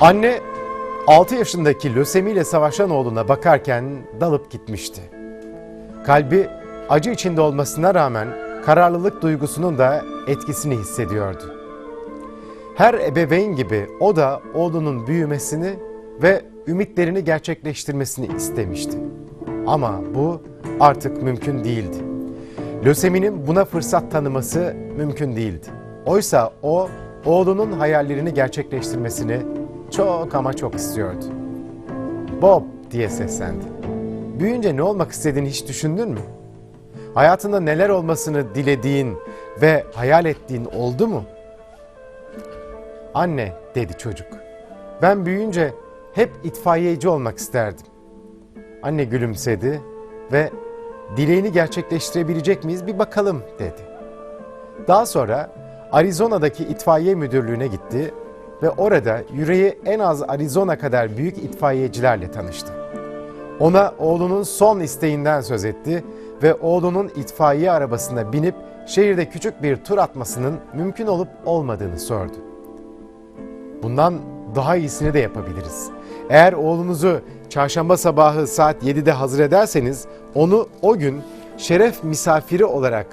Anne 6 yaşındaki lösemiyle savaşan oğluna bakarken dalıp gitmişti. Kalbi acı içinde olmasına rağmen kararlılık duygusunun da etkisini hissediyordu. Her ebeveyn gibi o da oğlunun büyümesini ve ümitlerini gerçekleştirmesini istemişti. Ama bu artık mümkün değildi. Löseminin buna fırsat tanıması mümkün değildi. Oysa o oğlunun hayallerini gerçekleştirmesini çok ama çok istiyordu. Bob diye seslendi. Büyüyünce ne olmak istediğini hiç düşündün mü? Hayatında neler olmasını dilediğin ve hayal ettiğin oldu mu? Anne dedi çocuk. Ben büyüyünce hep itfaiyeci olmak isterdim. Anne gülümsedi ve dileğini gerçekleştirebilecek miyiz bir bakalım dedi. Daha sonra Arizona'daki itfaiye müdürlüğüne gitti ve orada yüreği en az Arizona kadar büyük itfaiyecilerle tanıştı. Ona oğlunun son isteğinden söz etti ve oğlunun itfaiye arabasına binip şehirde küçük bir tur atmasının mümkün olup olmadığını sordu. Bundan daha iyisini de yapabiliriz. Eğer oğlunuzu çarşamba sabahı saat 7'de hazır ederseniz onu o gün şeref misafiri olarak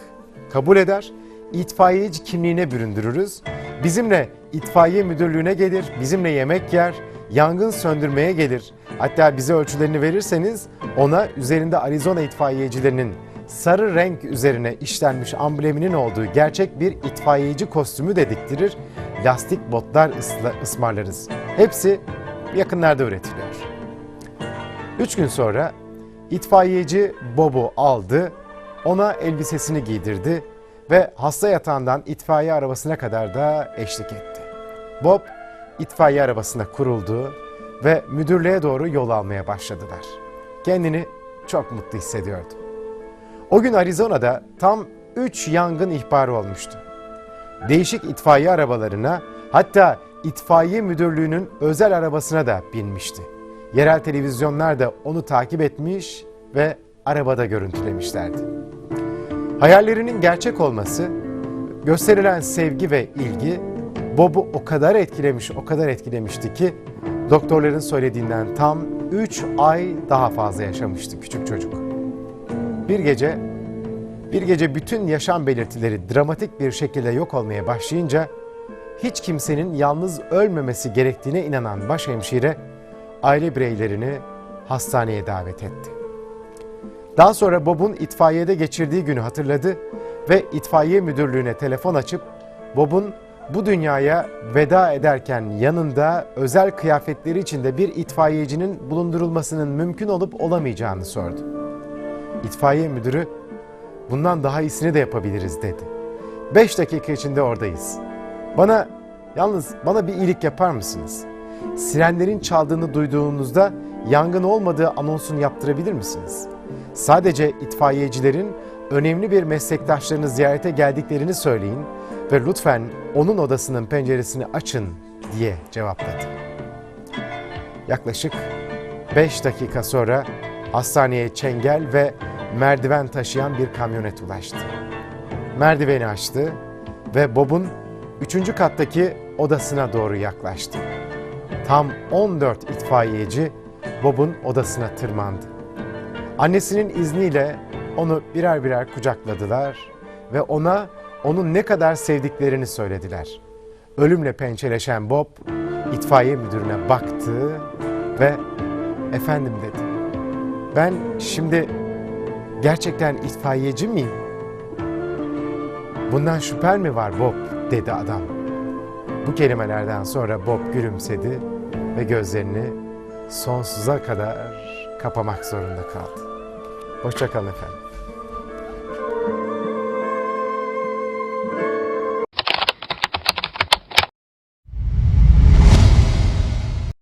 kabul eder, itfaiyeci kimliğine büründürürüz. Bizimle itfaiye müdürlüğüne gelir, bizimle yemek yer, yangın söndürmeye gelir. Hatta bize ölçülerini verirseniz ona üzerinde Arizona itfaiyecilerinin sarı renk üzerine işlenmiş ambleminin olduğu gerçek bir itfaiyeci kostümü de diktirir, lastik botlar ısmarlarız. Hepsi yakınlarda üretiliyor. Üç gün sonra itfaiyeci Bob'u aldı, ona elbisesini giydirdi ve hasta yatağından itfaiye arabasına kadar da eşlik etti. Bob itfaiye arabasına kuruldu ve müdürlüğe doğru yol almaya başladılar. Kendini çok mutlu hissediyordu. O gün Arizona'da tam 3 yangın ihbarı olmuştu. Değişik itfaiye arabalarına hatta itfaiye müdürlüğünün özel arabasına da binmişti. Yerel televizyonlar da onu takip etmiş ve arabada görüntülemişlerdi. Hayallerinin gerçek olması, gösterilen sevgi ve ilgi Bob'u o kadar etkilemiş, o kadar etkilemişti ki doktorların söylediğinden tam 3 ay daha fazla yaşamıştı küçük çocuk. Bir gece bir gece bütün yaşam belirtileri dramatik bir şekilde yok olmaya başlayınca hiç kimsenin yalnız ölmemesi gerektiğine inanan başhemşire aile bireylerini hastaneye davet etti. Daha sonra Bob'un itfaiyede geçirdiği günü hatırladı ve itfaiye müdürlüğüne telefon açıp Bob'un bu dünyaya veda ederken yanında özel kıyafetleri içinde bir itfaiyecinin bulundurulmasının mümkün olup olamayacağını sordu. İtfaiye müdürü bundan daha iyisini de yapabiliriz dedi. Beş dakika içinde oradayız. Bana yalnız bana bir iyilik yapar mısınız? Sirenlerin çaldığını duyduğunuzda yangın olmadığı anonsunu yaptırabilir misiniz? Sadece itfaiyecilerin önemli bir meslektaşlarını ziyarete geldiklerini söyleyin ve lütfen onun odasının penceresini açın diye cevapladı. Yaklaşık 5 dakika sonra hastaneye çengel ve merdiven taşıyan bir kamyonet ulaştı. Merdiveni açtı ve Bob'un 3. kattaki odasına doğru yaklaştı. Tam 14 itfaiyeci Bob'un odasına tırmandı. Annesinin izniyle onu birer birer kucakladılar ve ona onun ne kadar sevdiklerini söylediler. Ölümle pençeleşen Bob itfaiye müdürüne baktı ve efendim dedi. Ben şimdi gerçekten itfaiyeci miyim? Bundan şüphen mi var Bob dedi adam. Bu kelimelerden sonra Bob gülümsedi ve gözlerini sonsuza kadar kapamak zorunda kaldı. Hoşçakalın efendim.